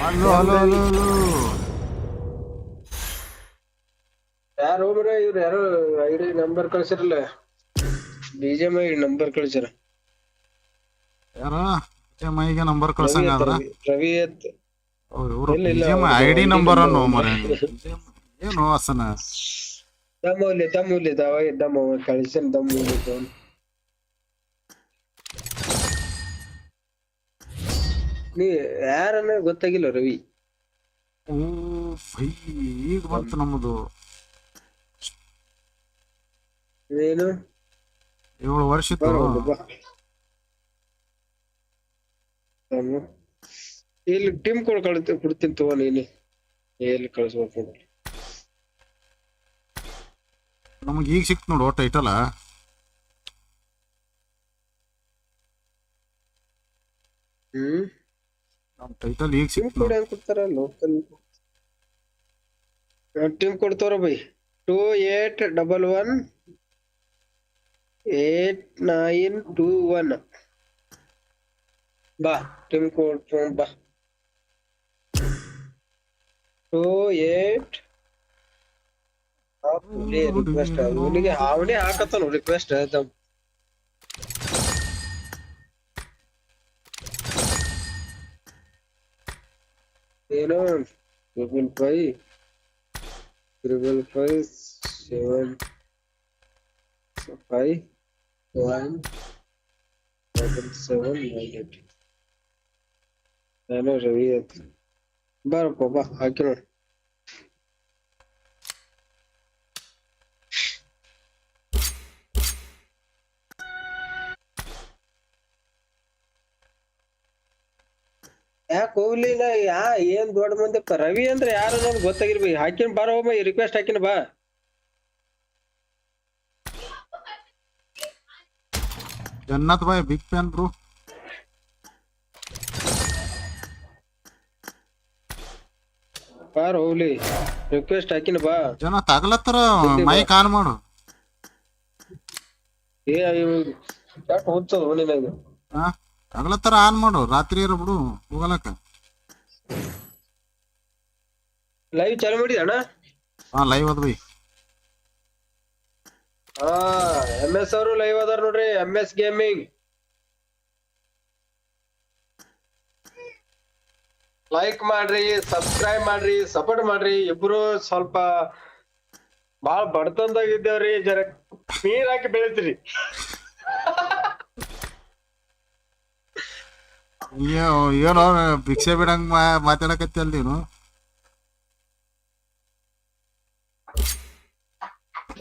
Alô, alô, alô, alô. ಯಾರು ಹೋಗ್ರ ಇವ್ರು ಯಾರೋ ಐಡಿ ನಂಬರ್ ಕಳ್ಸಿರಲ್ಲ. ಬಿಜೆಮ್ ಐಡಿ ನಂಬರ್ ಕಳ್ಸಿರ. ಯಾರ? ಮೈಗೆ ನಂಬರ್ ಕಳ್ಸಂಗಾದ್ರ ರವಿ ಅಂತ, ಇವರು ಇಲ್ಲ, ಇಲ್ಲ, ಐ ಡಿ ID ನಂಬರ್. ಅನ್ನು ಮರ ಏನು ಹಸನ? ದಮ್ಮಲ್ಲಿ ದಮ್ಮಲ್ಲಿ ದವ ದಮ್ಮ ಕಳ್ಸನ್ ದಮ್ಮಲ್ಲಿ ತಗೊಂಡ್ ನೀ ಯಾರನ್ನ ಗೊತ್ತಾಗಿಲ್ಲ ರವಿ? ಓ ಫೈ ಈಗ ಬಂತು ನಮ್ಮದು. ಏನು? ಏಳು ವರ್ಷ. ಇಲ್ಲಿ ಟೀಮ್ ಕೊಡ್ ಕಳ್ತ ಕೊಡ್ತೀನಿ ತಗೋ ನೀನು. ಎಲ್ಲಿ ಕಳಿಸ್ಬೇಕು ನಮಗೆ ಈಗ ಸಿಕ್ತು ನೋಡು ಟೈಟಲ್ ಹ್ಮ್. ನಮ್ಮ ಟೈಟಲ್ ಈಗ ಸಿಕ್ತು ಕೋಡ್ ಹೆಂಗ್ ಕೊಡ್ತಾರ ಲೋಕಲ್ ಟೀಮ್ ಕೊಡ್ತಾರ by. Two eight double one eight nine two one ಬಾ ಟೀಮ್ ಕೋಡ್ ತಗೊಂಡ್ ಬಾ ಟೂ ಏಟ್ ರಿಕ್ವೆಸ್ಟ್ ಅವನಿಗೆ ಅವನೇ ಹಾಕತ್ತಾನ ರಿಕ್ವೆಸ್ಟ್ ಏನು triple five triple five seven five one double seven nine eight ನಾನು ರವಿ ಅಂತ ಬಾರಪ್ಪ ಬಾ ಹಾಕಿ ನೋಡಿ ಯಾಕೆ ಹೋಗ್ಲಿಲ್ಲ ಯಾ ಏನ್ ದೊಡ್ಡ ಮಂದಿಪ್ಪ ರವಿ ಅಂದ್ರೆ ಯಾರು ಅನ್ನೋದು ಗೊತ್ತಾಗಿರ್ಬೇಕು ಹಾಕಿನ ಬಾರ ಹೋಗ್ಬ ರಿಕ್ವೆಸ್ಟ್ ಹಾಕಿನ ಬಾ Jannat boy big fan bro ಬಾರ ಹೋಗ್ಲಿ ರಿಕ್ವೆಸ್ಟ್ ಹಾಕಿನ ಬಾ. ಜನ ತಗಲತ್ತರ ಮೈಕ್ ಆನ್ ಮಾಡು. ಏ ಯಾಕೆ ಹೋಗ್ತದ ನಿನಗೆ ಹಾ ತಗಲತ್ತರ ಆನ್ ಮಾಡು ರಾತ್ರಿ ಇರ ಬಿಡು ಹೋಗಲಕ್ಕ. ಲೈವ್ ಚಾಲು ಮಾಡಿದ ಅಣ್ಣ? ಹಾ ಲೈವ್ ಅದ ಬೈ. ಹಾ ಎಂ ಎಸ್ ಅವರು ಲೈವ್ ಅದಾರ ನೋಡ್ರಿ ಎಂ ಎಸ್ ಗೇಮಿಂಗ್ ಲೈಕ್ ಮಾಡ್ರಿ ಸಬ್ಸ್ಕ್ರೈಬ್ ಮಾಡ್ರಿ ಸಪೋರ್ಟ್ ಮಾಡ್ರಿ. ಇಬ್ರು ಸ್ವಲ್ಪ ಬಾಳ ಬಡತನದಾಗ ಇದ್ದೇವ್ರಿ ಜರ ನೀರ್ ಹಾಕಿ ಬೆಳಿತೀರಿ. ಏನೋ, ಭಿಕ್ಷೆ ಬಿಡಂಗ್ ಮಾ- ಮಾತಾಡಕತ್ತಿ ಅಲ್ ನೀನು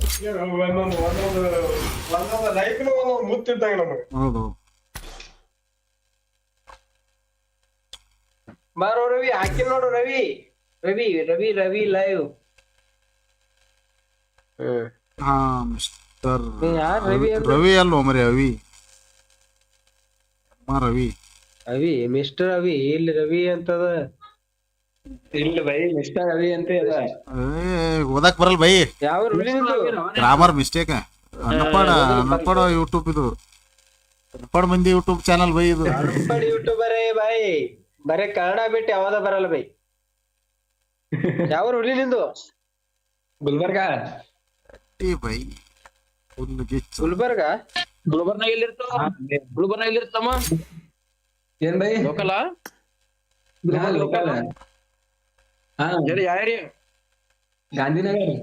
ಒಂದೊಂದು ಒಂದೊಂದು ಒಂದೊಂದು ಲೈಫ್ನು ಒಂದೊಂದು ಮುತ್ತಿದ್ದಂಗ ನಮಗೆ. ಹೌದು. ಬಾರೋ ರವಿ ಹಾಕಿ ನೋಡು ರವಿ. ರವಿ ರವಿ ರವಿ ಲೈವ್ ಹಾ ಮಿಸ್ಟರ್ ನೀ ಯಾರ್ ರವಿ ಅಲ್ವಾ ರವಿ ಅಲ್ವೋ ಮರಿ ಅವಿ? ಅಮ್ಮ ರವಿ. ಅವಿ ಮಿಸ್ಟರ್ ಅವಿ ಇಲ್ಲಿ ರವಿ ಅಂತದ. ಇಲ್ಲ ಬೈ ಮಿಸ್ಟರ್ ಅವಿ ಅಂತ ಏ ಓದಕ್ ಬರಲ್ ಬೈ. ಯಾವ ಗ್ರಾಮರ್ ಮಿಸ್ಟೇಕ್ ಅನ್ನಪಾಡ ಅನ್ನಪಾಡ ಯೂಟ್ಯೂಬ್ ಇದು. ಅನ್ನಪಾಡ ಮಂದಿ ಯೂಟ್ಯೂಬ್ ಚಾನಲ್ ಬೈ ಇದು. ಯೂಟ್ಯೂಬರ್ ಯೂಟ್ಯೂಬರೇ ಬಾಯ್ ಬರೇ ಕನ್ನಡ ಬಿಟ್ಟು ಯಾವ್ದ ಬರಲ್ಲ ಬೈ. ಯಾವ ಹುಲಿ ನಿಂದು? ಗುಲ್ಬರ್ಗ? ಟೀ ಬೈ ಒಂದು ಗಿಚ್ಚು. ಗುಲ್ಬರ್ಗ? ಗುಲ್ಬರ್ನ ಎಲ್ಲಿರ್ತಾವ ಗುಲ್ಬರ್ನ ಎಲ್ಲಿರ್ತಮ್ಮ ಏನ್ ಬೈ? ಲೋಕಲ ಹಾ, ಯಾವ ಏರಿಯಾ ಗಾಂಧಿನಗರ್.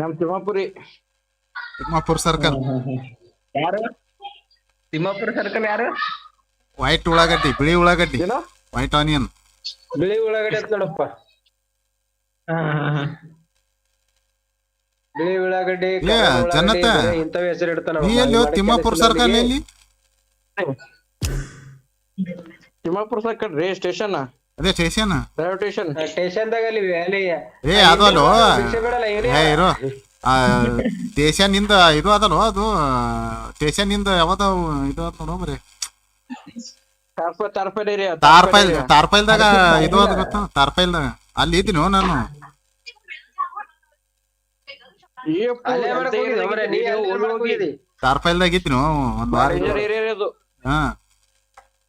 ನಮ್ ತಿಮ್ಮಾಪುರಿ. ತಿಮ್ಮಾಪುರ ಸರ್ಕಲ್. ಯಾರು? ತಿಮ್ಮಾಪುರ ಸರ್ಕಲ್ ಯಾರು? ವೈಟ್ ಉಳ್ಳಾಗಡ್ಡಿ ಬಿಳಿ ಉಳ್ಳಾಗಡ್ಡಿ. ಏನು? ವೈಟ್ ಆನಿಯನ್ ಬಿಳಿ ಉಳ್ಳಾಗಡ್ಡಿ ಅಂತ ನೋಡಪ್ಪ. ಬಿಳಿ ಉಳ್ಳಾಗಡ್ಡಿ ಉಳ್ಳಾಗಡ್ಡಿ, ಇಂಥವ್ ಹೆಸರು ಇಡ್ತಾನ ನೀ ಎಲ್ಲಿ ತಿಮ್ಮಾಪುರ ಸರ್ಕಲ್ ಎಲ್ಲಿ? ತಿಮ್ಮಾಪುರ ಸರ್ಕಲ್ ರೀ ಸ್ಟೇಷನ್. ಅದೇ ಸ್ಟೇಷನ್ ಸ್ಟೇಷನ್ ಸ್ಟೇಷನ್ದಾಗ ಅಲ್ಲಿ ಅಲ್ಲಿ ಏ ಅದು ಅಲ್ಲೋ ಏ ಇರು. ಆ ಸ್ಟೇಷನ್ ಇಂದ ಇದು ಅದಲ್ಲೋ ಅದು ಸ್ಟೇಷನ್ ಇಂದ ಯಾವ್ದ ಇದು ಅದ ನೋಡೋ ಏರಿಯಾ ತಾರ್ಪೈಲ್ ತಾರ್ಪೈಲ್ದಾಗ ಇದು ಅದ ಗೊತ್ತ? ತಾರ್ಪೈಲ್ದಾಗ. ಅಲ್ಲಿ ಇದ್ದೀನಿ ನಾನು? ಮರೆ. ತಾರ್ಪೈಲ್ದಾಗ ಇದ್ದೀನಿ ಒಂದ್ ವಾರ ಹಾ.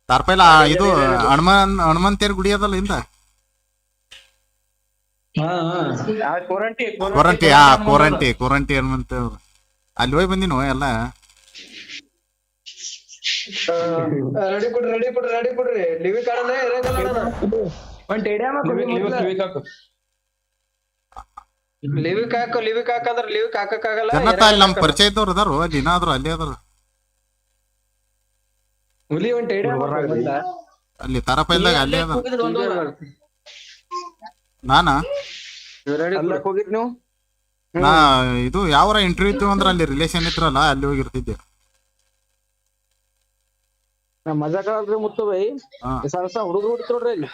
ತಾರ್ಪೈಲ್ ಇದು ಹನುಮನ್ ಹನುಮಂತೇರ್ ಗುಡಿ ಅದಲ್ಲ ಇಂದ? ಕೊರಂಟಿ ಹಾ. ಕೋರಂಟಿ ಕೊರಂಟಿ ಆ ಕೋರಂಟಿ ಕೋರಂಟಿ ಹನುಮಂತ ಅಲ್ಲಿ ಹೋಗಿ ಬಂದಿನೋ ಎಲ್ಲ? ರೆಡಿ ಕೊಡ್ರಿ ರೆಡಿ ಕೊಡ್ರಿ ರೆಡಿ ಕೊಡ್ರಿ ಲಿವಿ ಕಾಡಲ್ಲ ಇರಂಗಲ್ಲ ಒಂದ್ ಟೇಡಿಯಮ್ ಲಿವಿಕ್ ಕಾಕು ಲಿವಿಕ್ ಕಾಕಂದ್ರ ಲಿವಿಕ್ ಕಾಕಕ್ಕಾಗಲ್ಲ ಅಲ್ಲಿ ನಮ್ ಪರಿಚಯ ಇದ್ದವ್ರು ಅದಾರು ಅಲ್ಲಿ ಏನಾದ್ರು ಅಲ್ಲಿ ಅದಾರು ಹುಲಿ ಒಂದ್ ಟೇಡಿಯಮ್ ಅಲ್ಲಿ ತಾರಪೈಲ್ದಾಗ ಅಲ್ಲಿ ಅದ. ನಾನಾ? ಅಲ್ಲಕ್ ಹೋಗಿದ್ ನೀವು? ನಾ ಇದು ಯಾವರ ಇಂಟರ್ವ್ಯೂ ಇತ್ತು ಅಂದ್ರ ಅಲ್ಲಿ ರಿಲೇಷನ್ ಇದ್ರಲ್ಲ ಅಲ್ಲಿ ಹೋಗಿರ್ತಿದ್ದೆ. ನಾ ಮಜಾ ಕಳಲ್ರಿ ಮುತ್ತು ಬೈ. ಸರಸ ಹುಡುಗರು ಹುಡ್ತಿ ನೋಡ್ರಿ ಇಲ್ಲಿ.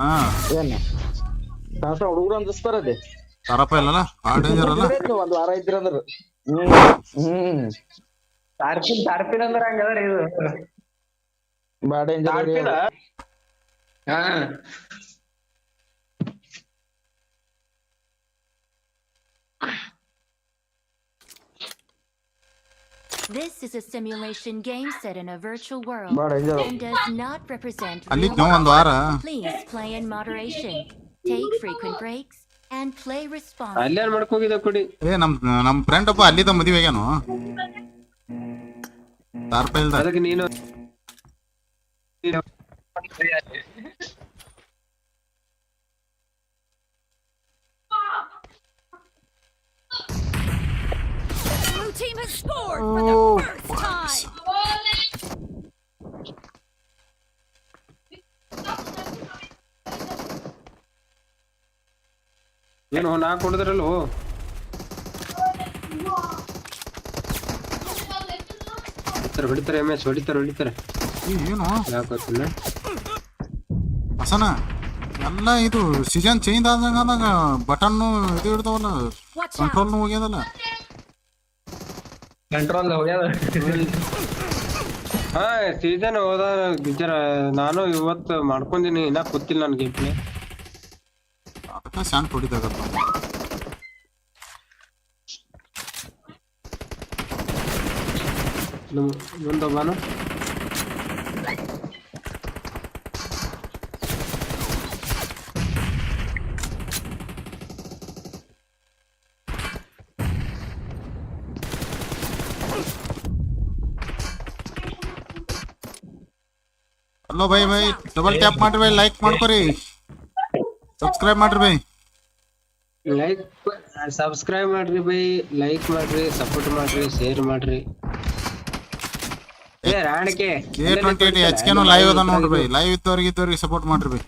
ಹಾ. ಏನ್? ಸರಸ ಹುಡುಗರು ಅಂದಿಸ್ತಾರ ಅದೇ ತಾರಪೈಲ್ ಇಲ್ಲಲ್ಲ ಭಾಳ ಡೇಂಜರ್ ಅಲ್ಲ? ಒಂದ್ ವಾರ ಇದ್ರಿ ಅಂದ್ರ ಹ್ಮ್. ಹ್ಮ್. ತಾರ್ಪಿನ್ ತಾರ್ಪಿನ್ ಅಂದ್ರ ಹಂಗದ ಇದು. ಬಾಳ ಡೇಂಜರ್ ತಾಡ್ಪಿನ ಹಾ This is a simulation game set in a virtual world ಬಾಳ danger and does not represent ಅಲ್ಲಿ real ನಾವು ಒಂದ್ ವಾರ Please play in moderation, take frequent breaks, and play responsibly. ಅಲ್ಲೇನ್ ಮಾಡಕ್ ಹೋಗಿದ್ದೆ ಕುಡಿ ಏ ನಮ್ ನಮ್ ಫ್ರೆಂಡ್ ಒಬ್ಬ ಅಲ್ಲಿದ್ದ Blue team has scored for the first time. ಏನು ನಾ ಕೊಡಿದ್ರಲ್ಲೋ ಹೊಡಿತಾರೆ ಹೊಡಿತಾರೆ ಎಂ ಎಸ್ ಹೊಡಿತಾರೆ ಹೊಡಿತಾರೆ ಏನು ಯಾಕೋತಿಲ್ಲ ಹಸನ ಎಲ್ಲ ಇದು ಸೀಸನ್ ಚೇಂಜ್ ಆದಂಗ ಆದಾಗ ಬಟನ್ ಇದು ಇಡ್ತಾವಲ್ಲ Watch ಕಂಟ್ರೋಲ್ ಹೋಗ್ಯದಲ್ಲ. ಕಂಟ್ರೋಲ್ ಹೋಗ್ಯದ? ಹಾ ಸೀಸನ್ ಹೋದ ಗಿಜರ ನಾನು ಇವತ್ತು ಮಾಡ್ಕೊಂಡಿನಿ ಇನ್ನ ಗೊತ್ತಿಲ್ಲ ನನ್ ಗೇಮ್ ಪ್ಲೇ ಅದಕ್ಕೆ ಶಾಂಟ್ ಹೊಡಿದಾಗತ್ತ ಮುಂದೊಬ್ಬನು hello bye bye double tap ಮಾಡ್ರಿ ಬೈ ಲೈಕ್ ಮಾಡ್ಕೊರಿ ಸಬ್ಸ್ಕ್ರೈಬ್ ಮಾಡ್ರಿ ಬೈ ಲೈಕ್ ಸಬ್ಸ್ಕ್ರೈಬ್ ಮಾಡ್ರಿ ಬೈ ಲೈಕ್ ಮಾಡ್ರಿ ಸಪೋರ್ಟ್ ಮಾಡ್ರಿ ಶೇರ್ ಮಾಡ್ರಿ ಏ ರಾಣಿಕೆ ಎ ಟ್ವೆಂಟಿ ಏಟ್ ಎಚ್ ಕೆನು ಲೈವ್ ಅದ ನೋಡ್ರಿ ಬೈ ಲೈವ್ ಇದ್ದವ್ರಿಗೆ ಇದ್ದವ್ರಿಗೆ ಸಪೋರ್ಟ್ ಮಾಡ್ರಿ ಬೈ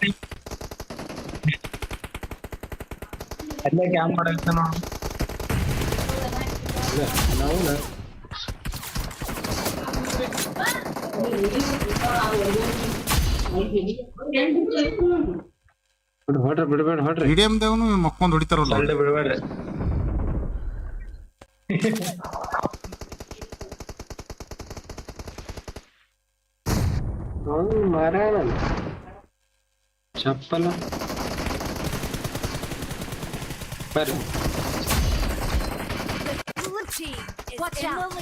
ಅಲ್ಲೇ ಕ್ಯಾಂಪ್ ಮಾಡಕ್ಕೆ ನೋಡು ನಾವು ಬಿಡು ಹೊಡ್ರಿ ಬಿಡ್ಬೇಡ ಹೊಡ್ರಿ ಮೀಡಿಯಂ ದೇವನು ಮಕ್ಕೊಂಡ್ ಹೊಡಿತಾರಲ್ಲ ಸೊಳ್ಳೆ ಬಿಡ್ಬೇಡ್ರಿ ಅವನು ಮಾರಾಯಣ ಚಪ್ಪಲ ಬರ್ರಿ Blue team is Watch in out.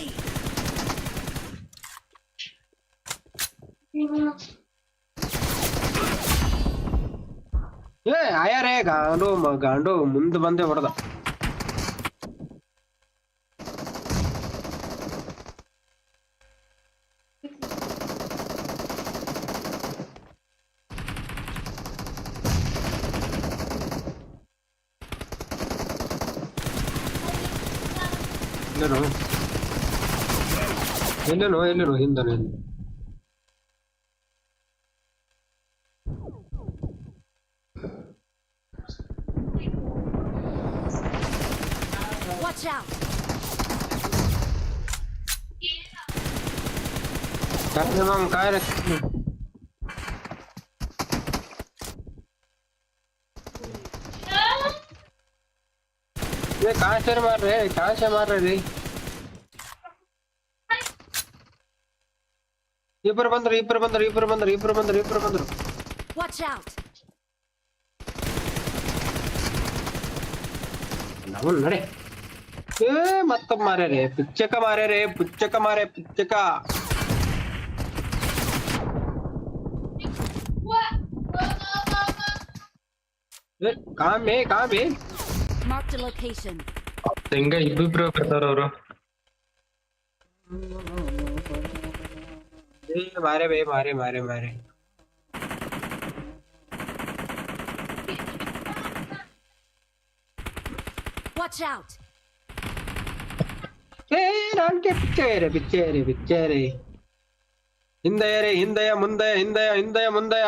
ಏ ಆಯಾರೇ ಗಾಂಡು ಗಾಂಡು ಮುಂದೆ ಬಂದೆ ಹೊಡೆದ. ಎಲ್ಲೇನು? ಎಲ್ಲೇನು ಎಲ್ಲನು ಹಿಂದನು ಹಿಂದೆ. Ben lan gayret. ये कहाँ से मार रहे से मार रहे ये पर बंदर ये पर बंदर ये पर बंदर ये पर बंदर ये पर बंदर वॉच आउट ए मारे रे पिच्चे का मारे रे पिच्चे का मारे पिच्चे का ಪಿಚ್ಚಕ ಏ, ಕಾಮೆ ಕಾಮೆ Marked a location. ಹಿಂಗ ಇಬ್ಬಿಬ್ರು ಬರ್ತಾರ ಅವ್ರು ಏ ಮಾರೆ ಬೇ ಮಾರೆ ಮಾರೆ ಮಾರೆ Watch out! ಏ ನಾನ್ಕೆ ಪಿಚ್ಚೇರೆ ಪಿಚ್ಚೇರೆ ಪಿಚ್ಚೇರೆ ಹಿಂದೆಯರೆ ಹಿಂದೆಯ ಮುಂದೆಯ ಹಿಂದೆಯ ಹಿಂದೆಯ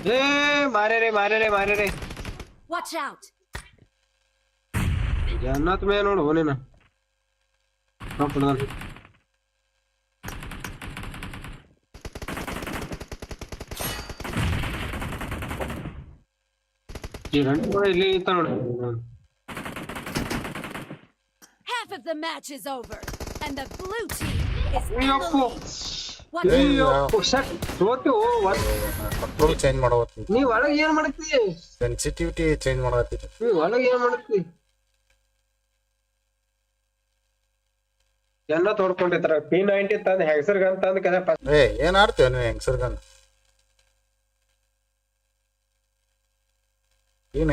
Watch out! मारे रे मारे रे वॉच आउट जन्नत में नोड होने half of the match is over and the blue team is control change ಮಾಡವತ್ತಿ ನೀ ಒಳಗ್ ಏನ್ ಮಾಡತ್ತಿ ಸೆನ್ಸಿಟಿವಿಟಿ ಚೇಂಜ್ ಮಾಡತ್ತಿ ನೀ ಒಳಗ್ ಏನ್ ಮಾಡತ್ತಿ ಜನ ತೋಡ್ಕೊಂಡಿರ್ತಾರ ಪಿ ನೈಂಟಿ ತಂದ್ ಹೆಸರ್ಗಂತ ತಂದ್ ಕದ ಏ ಏನ್ ಆಡ್ತೇವ ನೀವು ಹೆಂಗಸರ್ಗನ್ ಏನ್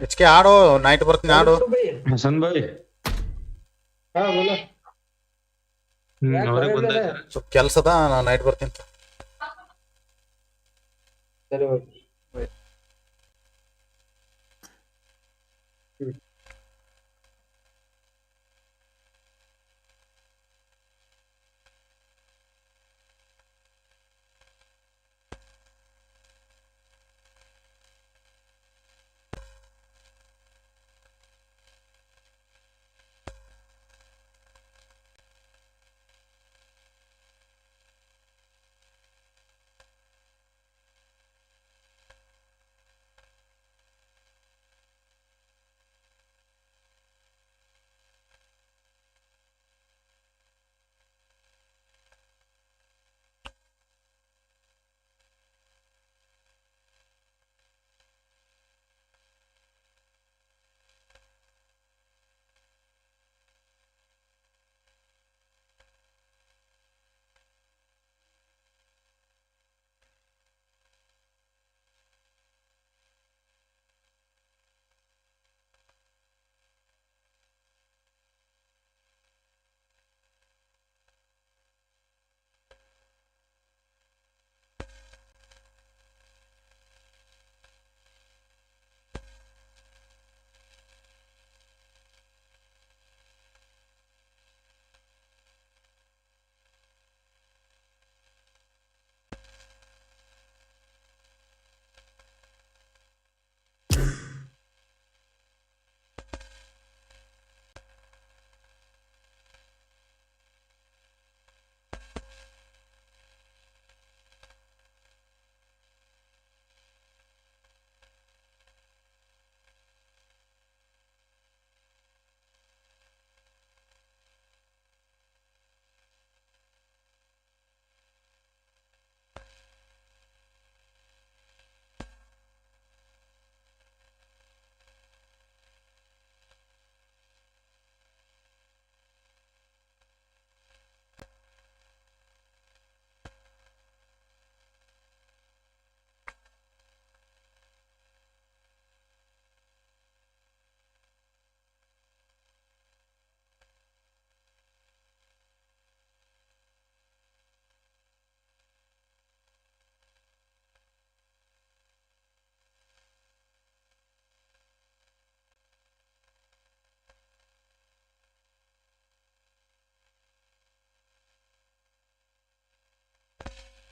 ಹೆಚ್ಚಿಗೆ ಆಡು ನೈಟ್ ಬರ್ತೀನಿ ಆಡು ಹಸನ್ ಬಾಯ್ ಸ್ವಲ್ಪ ಕೆಲ್ಸದ ನಾ ನೈಟ್ ಬರ್ತೀನಿ ಸರಿ